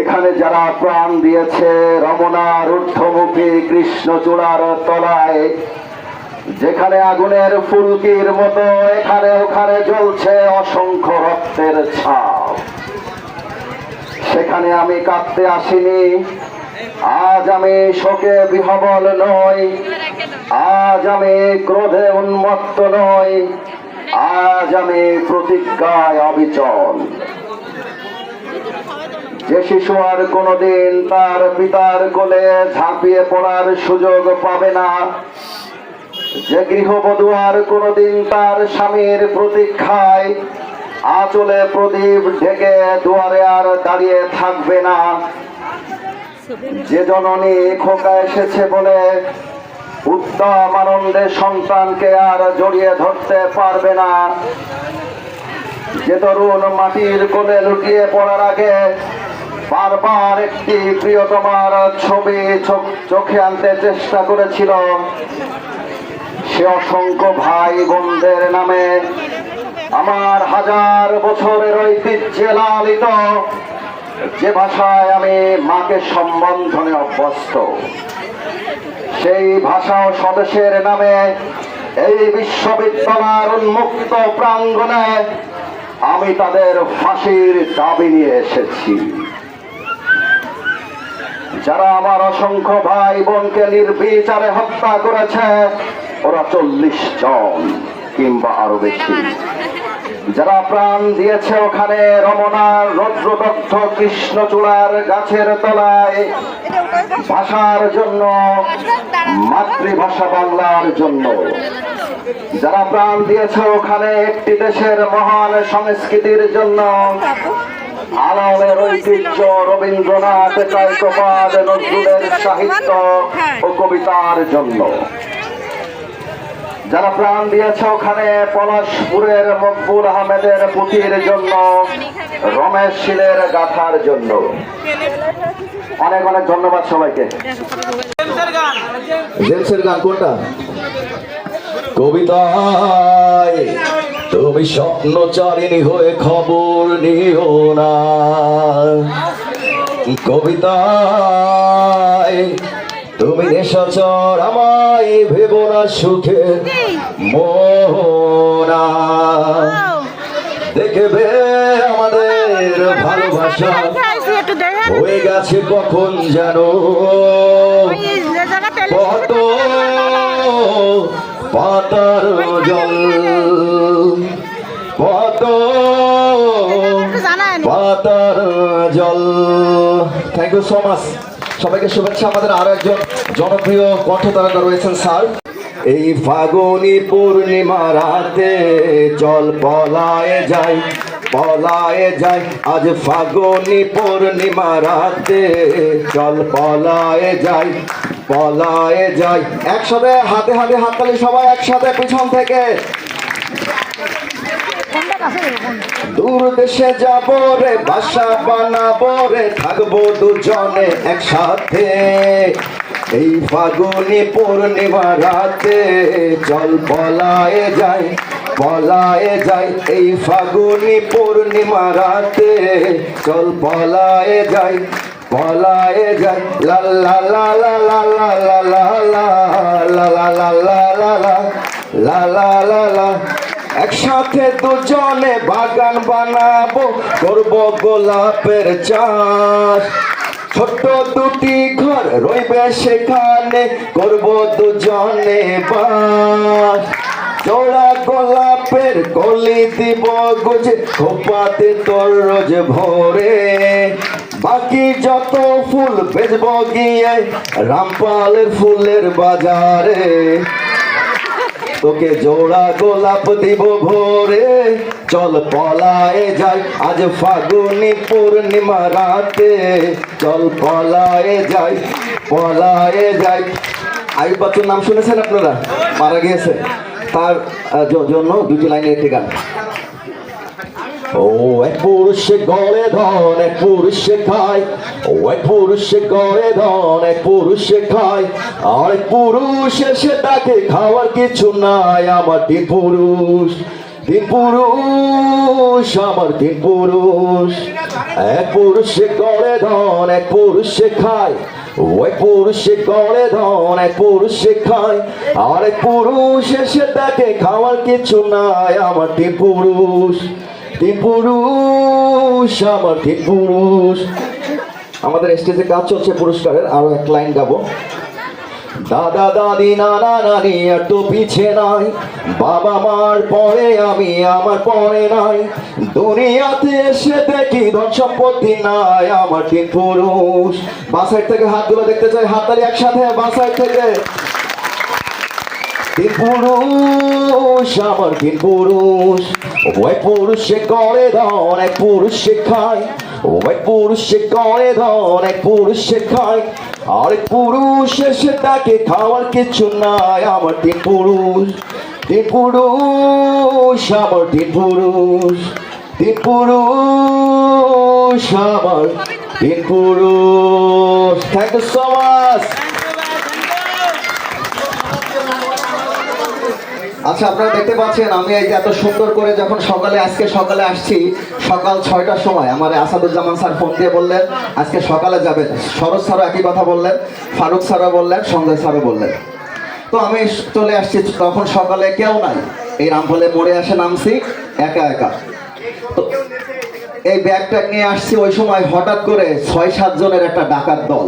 এখানে যারা প্রাণ দিয়েছে রমনার ঊর্ধ্বমুখী কৃষ্ণচূড়ার তলায়, যেখানে আগুনের ফুলকির মতো এখানে ওখানে জ্বলছে অসংখ্য রক্তের ছাপ। সেখানে আমি কাঁদতে আসিনি, আজ আমি শোকে বিহবল নই, আজ আমি ক্রোধে উন্মত্ত নই, আজ আমি প্রতিজ্ঞায় অবিচল। যে শিশু আর কোনোদিন তার পিতার কোলে ঝাঁপিয়ে পড়ার সুযোগ পাবে না। যে গৃহবধূ আর কোনোদিন তার স্বামীর প্রতীক্ষায় আঁচলে প্রদীপ ঢেকে দুয়ারে আর দাঁড়িয়ে থাকবে না। যে জননী খোকা এসেছে বলে উত্তম আনন্দে সন্তানকে আর জড়িয়ে ধরতে পারবে না। যে তরুণ মাটির কোলে লুটিয়ে পড়ার আগে বারবার একটি প্রিয়তমার ছবি চোখ- আনতে চেষ্টা করেছিল। সে অসংখ্য ভাই বোনদের নামে আমার হাজার বছরের ঐতিহ্যে লালিত। যে ভাষায় আমি মাকে সম্বন্ধনে অভ্যস্ত। সেই ভাষা ও স্বদেশের নামে এই বিশ্ববিদ্যালয়ের উন্মুক্ত প্রাঙ্গণে আমি তাদের ফাঁসির দাবি নিয়ে এসেছি। যারা আমার অসংখ্য ভাই বোনকে নির্বিচারে হত্যা করেছে, ওরা চল্লিশ জন কিংবা আরও বেশি। যারা প্রাণ দিয়েছে ওখানে রমনার রৌদ্রদগ্ধ কৃষ্ণচূড়ার গাছের তলায়, ভাষার জন্য, মাতৃভাষা বাংলার জন্য। যারা প্রাণ দিয়েছে ওখানে একটি দেশের মহান সংস্কৃতির জন্য আলালের ঐতিহ্য রবীন্দ্রনাথ কায়কোপাদ নজরুলের সাহিত্য ও কবিতার জন্য। যারা প্রাণ দিয়েছে ওখানে পলাশপুরের মকবুল আহমেদের পুঁথির জন্য রমেশ শিলের গাথার জন্য। অনেক অনেক ধন্যবাদ সবাইকে। জেমসের গান কোনটা? কবিতায়। তুমি স্বপ্নচারিণী হয়ে খবর নিও না। কবিতায় তুমি নেশাচর আমায় ভেব না সুখে মোহনা। দেখবে আমাদের ভালোবাসা হয়ে গেছে কখন যেন। কত পাতার জল থ্যাংক ইউ সো মাচ সবাইকে শুভেচ্ছা। আমাদের আরও একজন জনপ্রিয় কণ্ঠতারকা রয়েছেন স্যার। এই ফাগুনি পূর্ণিমা রাতে চল পলায়ে যাই পলায়ে যাই আজ ফাগুনি পূর্ণিমা রাতে চল পলায়ে যাই পলায়ে যাই একসাথে হাতে হাতে হাততালি সবাই একসাথে পিছন থেকে। দূর দেশে যাব রে বাসা বানাবো রে থাকব দুজনে একসাথে এই ফাগুনি পূর্ণিমা রাতে চল পলায়ে যাই পলায়ে যাই এই ফাগুনি পূর্ণিমা রাতে চল পলায়ে যাই পলায়ে যাই লা লা লা লা লা লা লা লা লা লা লা লা লা লা লা লা লা একসাথে দুজনে বাগান বানাবো, করব গোলাপের চাষ। ছোট্ট দুটি ঘর রইবে সেখানে, করব দুজনে বাস। জোড়া গোলাপের কলি দিব গুজে, খোপাতে তোর রোজ ভোরে। বাকি যত ফুল বেচবো গিয়ে, রামপালের ফুলের বাজারে। তোকে জোড়া গোলাপ দিব ভোরে। চল পলায়ে যাই আজ ফাগুনি পূর্ণিমা রাতে। চল পলায়ে যাই পলায়ে যাই। আয়ুব বাচ্চুর নাম শুনেছেন আপনারা? মারা গিয়েছে। তার জন্য দুটি লাইনের একটি গান। ও এক পুরুষে গড়ে ধন এক পুরুষে খায়। ও এক পুরুষে গড়ে ধন এক পুরুষে খায়। আর এক পুরুষ তাকে খাওয়ার কিছু নাই, আমার তিন পুরুষ তিন পুরুষ, আমার তিন পুরুষ। এক পুরুষে গড়ে ধন এক পুরুষে খায়। ওই পুরুষে গড়ে ধন এক পুরুষে খায়। আর এক পুরুষ এসে তাকে খাওয়ার কিছু নাই, আমার তিন পুরুষ। তিন পুরুষ, আমার তিন পুরুষ। আমাদের স্টেজে কাজ চলছে পুরস্কারের, আরও এক লাইন গাবো। দাদা, দাদি, নানা, নানি, আর তো পিছে নাই। বাবা মার পরে আমি, আমার পরে নাই। দুনিয়াতে এসে দেখি ধন সম্পত্তি নাই, আমার তিন পুরুষ। বাসাইড থেকে হাতগুলো দেখতে চাই হাততালি একসাথে বাসাইড থেকে। তিন পুরুষ, আমার তিন পুরুষ। ওই পুরুষে করে ধন, এক পুরুষে খায়। ওই পুরুষে করে ধন, এক পুরুষে খায়। আরেক পুরুষ এসে তাকে খাওয়ার কিছু নাই, আমার তিন পুরুষ। তিন পুরুষ, আমার তিন পুরুষ। তিন পুরুষ, আমার তিন পুরুষ। থ্যাংক ইউ সো মাচ আচ্ছা আপনারা দেখতে পাচ্ছেন, আমি এই যে এত সুন্দর করে যখন সকালে, আজকে সকালে আসছি, সকাল ছয়টার সময় আমার আসাদুজ্জামান স্যার ফোন দিয়ে বললেন, আজকে সকালে যাবেন। সরোজ স্যারও একই কথা বললেন, ফারুক স্যারও বললেন, সঞ্জয় স্যারও বললেন। তো আমি চলে আসছি, তখন সকালে কেউ নাই। এই রামফলে মোড়ে আসে নামছি, একা একা। তো এই ব্যাগটা নিয়ে আসছি, ওই সময় হঠাৎ করে ছয় সাত জনের একটা ডাকাত দল।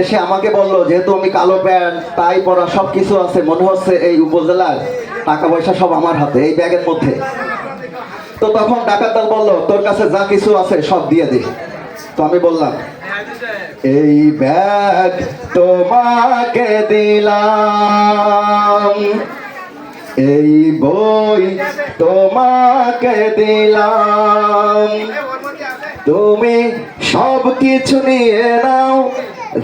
এসে আমাকে বলল, যেহেতু আমি কালো প্যান্ট তাই পরা সব কিছু আছে, মনে হচ্ছে এই উপজেলার টাকা পয়সা সব আমার হাতে, এই ব্যাগের মধ্যে। তো তখন ডাকাত দল বলল, তোর কাছে যা কিছু আছে সব দিয়ে দে। তো আমি বললাম, এই ব্যাগ তোমাকে দিলাম, এই বই তোমাকে দিলাম। তুমি সব কিছু নিয়ে নাও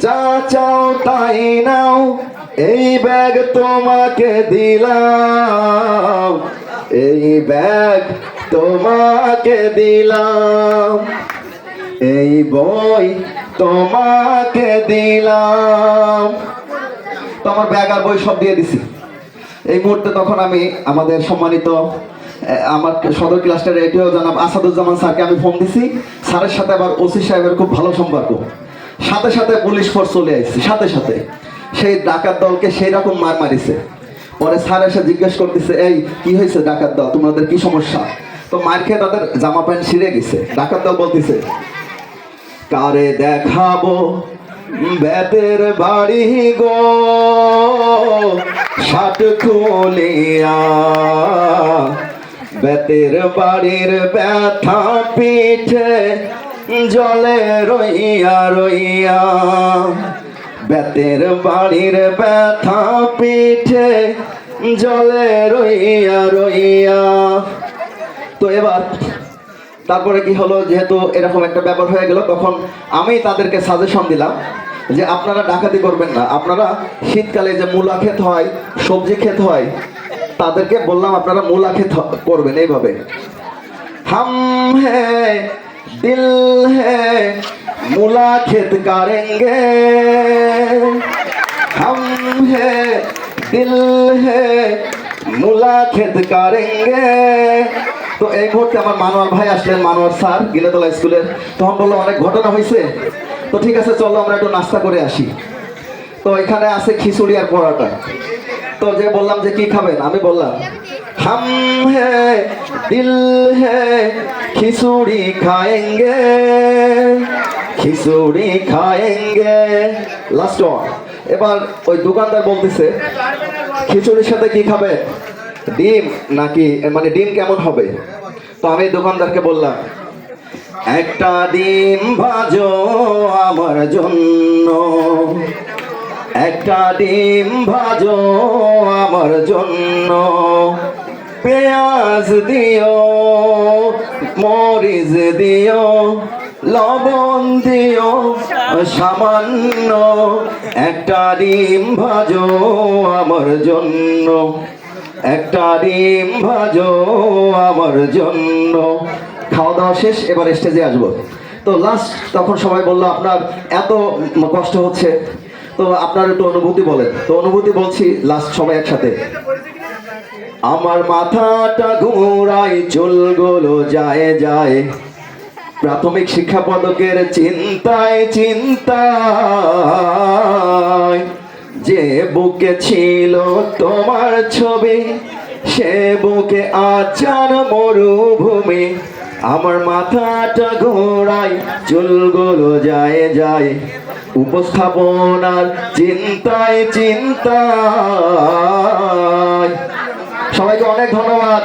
যা চাও তাই নাও, এই ব্যাগ তোমাকে দিলাম। এই ব্যাগ তোমাকে দিলাম। এই বই তোমাকে দিলাম। তোমার ব্যাগ আর বই সব দিয়ে দিছি। এই মুহূর্তে তখন আমি আমাদের সম্মানিত আমার সদর ক্লাস্টার এটিও জানাব আসাদুজ্জামান স্যারকে আমি ফোন দিছি। স্যারের সাথে আবার ওসি সাহেবের খুব ভালো সম্পর্ক। সাথে সাথে পুলিশ ফোর্স চলে আসছে সাথে সাথে। সেই ডাকাত দলকে সেই রকম মার মারিছে। পরে স্যার এসে জিজ্ঞেস করতেছে, এই, কি হয়েছে ডাকাত দল? তোমাদের কি সমস্যা? তো মার খেয়ে তাদের জামা প্যান্ট ছিঁড়ে গেছে। ডাকাত দল বলতেছে, কারে দেখাবো বেতের বাড়ি গো? ষাট খুলিয়া বেতের বাড়ির ব্যথা পিঠে জলে রইয়া রইয়া। বেতের বাড়ির ব্যথা পিঠে জলে রইয়া রইয়া। তো এবার, তারপরে কি হলো, যেহেতু এরকম একটা ব্যাপার হয়ে গেল, তখন আমি তাদেরকে সাজেশন দিলাম যে আপনারা ডাকাতি করবেন না। আপনারা শীতকালে যে মূলা ক্ষেত হয়, সবজি ক্ষেত হয়, তাদেরকে বললাম আপনারা মূলা ক্ষেত করবেন এইভাবে। হাম হে দিল হে মূলা ক্ষেত কারেঙ্গে हम है दिल है মুলা ক্ষেত কারেঙ্গে তো এই মুহূর্তে আমার মানোয়ার ভাই আসলেন মানোয়ার স্যার গিলেতলা স্কুলের তখন বললো অনেক ঘটনা হয়েছে তো ঠিক আছে চলো আমরা একটু নাস্তা করে আসি তো এখানে আছে খিচুড়ি আর পরোটা তো যে বললাম যে কি খাবেন আমি বললাম হাম হে दिल খিচুড়ি खिचड़ी खाएंगे খিচুড়ি খায়েঙ্গে। লাস্ট ওয়ান এবার ওই দোকানদার বলতেছে, খিচুড়ির সাথে কি খাবে? ডিম নাকি মানে ডিম কেমন হবে? তো আমি দোকানদারকে বললাম, একটা ডিম ভাজো আমার জন্য। একটা ডিম ভাজো আমার জন্য। পেঁয়াজ দিও, মরিচ দিও, লবণ দিও, সামান্য একটা ডিম ভাজো আমার জন্য। একটা ডিম ভাজো আমার জন্য। খাওয়া দাওয়া শেষ, এবার স্টেজে আসব। তো লাস্ট তখন সবাই বলল, আপনার এত কষ্ট হচ্ছে। তো আপনার একটু অনুভূতি বলেন। তো অনুভূতি বলছি লাস্ট সবাই একসাথে। আমার মাথাটা ঘুরাই চুলগুলো যায় যায়। প্রাথমিক শিক্ষা পদকের চিন্তায় চিন্তায়। যে বুকে ছিল তোমার ছবি, সে বুকে আচার মরুভূমি। আমার মাথাটা ঘোরাই, চুলগুলো যায় যায়। উপস্থাপনার চিন্তায় চিন্তায়। সবাইকে অনেক ধন্যবাদ।